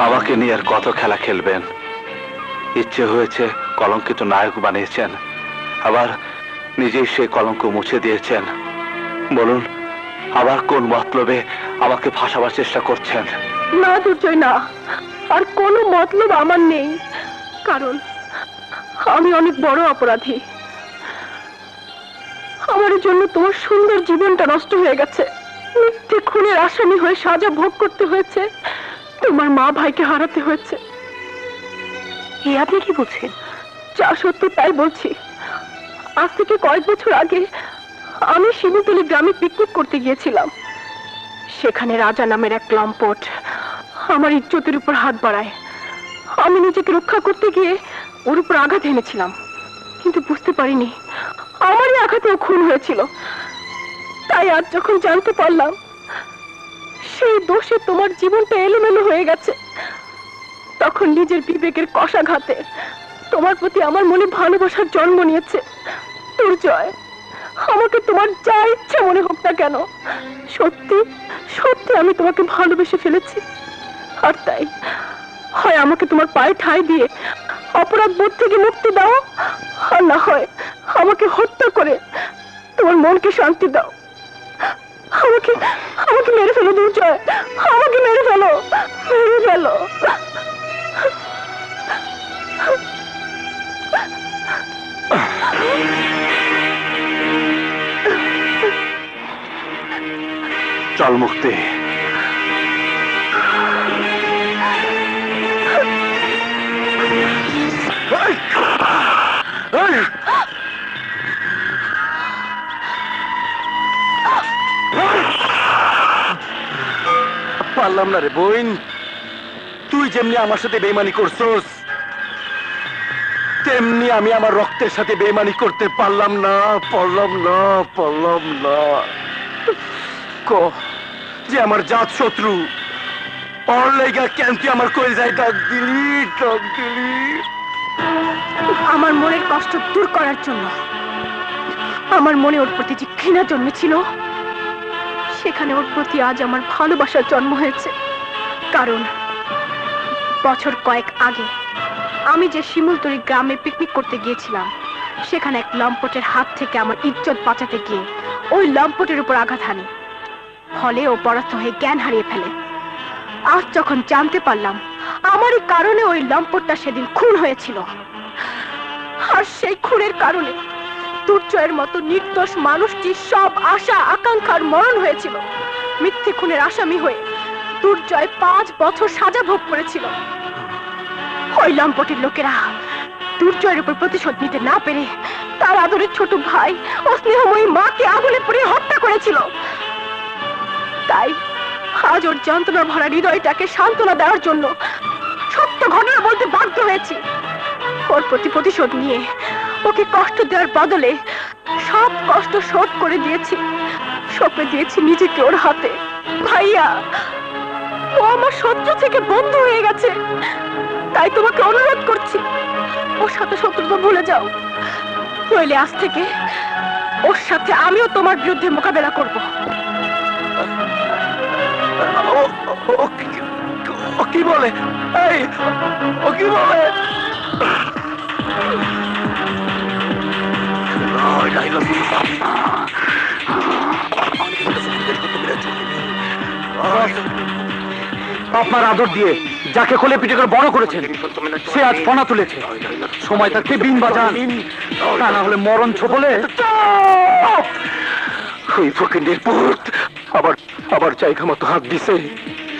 আমাকে নিয়ে আর কত খেলা খেলবেন? ইচ্ছে হয়েছে কলঙ্কিত নায়ক বানিয়েছেন। আবার নিজেই সেই কলঙ্ক মুছে দিয়েছেন। বলুন, আবার কোন মতলবে আমাকে ফাঁসাবার চেষ্টা করছেন? না, দুর্জয়, না। আর কোনো মতলব আমার নেই। কারণ আমি অনেক বড় অপরাধী। আমার জন্য তোমার সুন্দর জীবনটা নষ্ট হয়ে গেছে। মিথ্যে খুনের আসামি হয়ে সাজা ভোগ করতে হয়েছে। তোমার মা ভাইকে হারাতে হয়েছে। এ আপনি কি বলছেন যা সত্য তাই বলছি। আজ থেকে কয়েক বছর আগে আমি শিবুতলি গ্রামে পিকনিক করতে গিয়েছিলাম। সেখানে রাজা নামের এক লম্পট আমার ইজ্জতের উপর হাত বাড়ায়। আমি নিজেকে রক্ষা করতে গিয়ে ওর উপর আঘাত এনেছিলাম। কিন্তু বুঝতে পারিনি, আমারই আঘাতেও খুন হয়েছিল। তাই আজ যখন জানতে পারলাম সেই দোষে তোমার জীবনটা এলোমেলো হয়ে গেছে। তখন নিজের বিবেকের কষাঘাতে তোমার প্রতি আমার মনে ভালোবাসার জন্ম নিয়েছে। তোর জয় আমাকে তোমার যা ইচ্ছা মনে হোক না কেন, সত্যি সত্যি আমি তোমাকে ভালোবেসে ফেলেছি। আর তাই, হয় আমাকে তোমার পায়ে ঠাঁই দিয়ে অপরাধ বোধ থেকে মুক্তি দাও, আর না হয় আমাকে হত্যা করে তোমার মনকে শান্তি দাও। আমাকে মেরে ফেলো দুর্জয়। আমাকে মেরে ফেলো মেরে ফেলো। চল মুক্তি। পারলাম না রে বইন তুই যেমনি আমার সাথে বেইমানি করছস, তেমনি আমি আমার রক্তের সাথে বেইমানি করতে পারলাম না পারলাম না পারলাম না। যে আমার জাত শত্রু আমার কই যাই ডাক দিলি ডাক দিলি? আমার মনের কষ্ট দূর করার জন্য, আমার মনে ওর প্রতি যে ঘৃণা জন্মেছিল সেখানে ওর প্রতি আজ আমার ভালোবাসার জন্ম হয়েছে। কারণ বছর কয়েক আগে আমি যে শিমুলতরি গ্রামে পিকনিক করতে গিয়েছিলাম, সেখানে এক লম্পটের হাত থেকে আমার ইজ্জত বাঁচাতে গিয়ে ওই লম্পটের উপর আঘাত হানি। ফলে ও পরাস্ত হয়ে জ্ঞান হারিয়ে ফেলে। আজ যখন জানতে পারলাম, আমারই কারণে ওই লম্পটটা সেদিন খুন হয়েছিল। আর সেই খুনের কারণে দুর্জয়ের মতো নির্দোষ মানুষটির সব আশা, আকাঙ্ক্ষার মরণ হয়েছিল। মিথ্যে খুনের আসামি হয়ে দুর্জয় পাঁচ বছর সাজা ভোগ করেছিল। ওই লম্পটের লোকেরা দুর্জয়ের উপর প্রতিশোধ নিতে না পেরে তার আদরের ছোট ভাই ও স্নেহময়ী মাকে আগুনে পুড়িয়ে হত্যা করেছিল। তাই আজ ওর যন্ত্রণা ভরা হৃদয়টাকে সান্ত্বনা দেওয়ার জন্য সত্য ঘটনা বলতে বাধ্য হয়েছি। ওর প্রতি প্রতিশোধ নিয়ে ওকে কষ্ট দেওয়ার বদলে সব কষ্ট শোধ করে দিয়েছি। সঁপে দিয়েছি নিজেকে ওর হাতে। ভাইয়া, ও আমার শত্রু থেকে বন্ধু হয়ে গেছে। তাই তোমাকে অনুরোধ করছি, ওর সাথে শত্রুতা ভুলে যাও। নইলে আজ থেকে ওর সাথে আমিও তোমার বিরুদ্ধে মোকাবেলা করব। ও কি বলে? এই, ও কি বলে? আপনার আদর দিয়ে যাকে কোলে পিঠে করে বড় করেছেন, সে আজ ফনা তুলেছে। সময় থাকতে বিন বাজান, তা না হলে মরণ ছোপলে। আবার আবার জায়গা মতো হাত দিছে।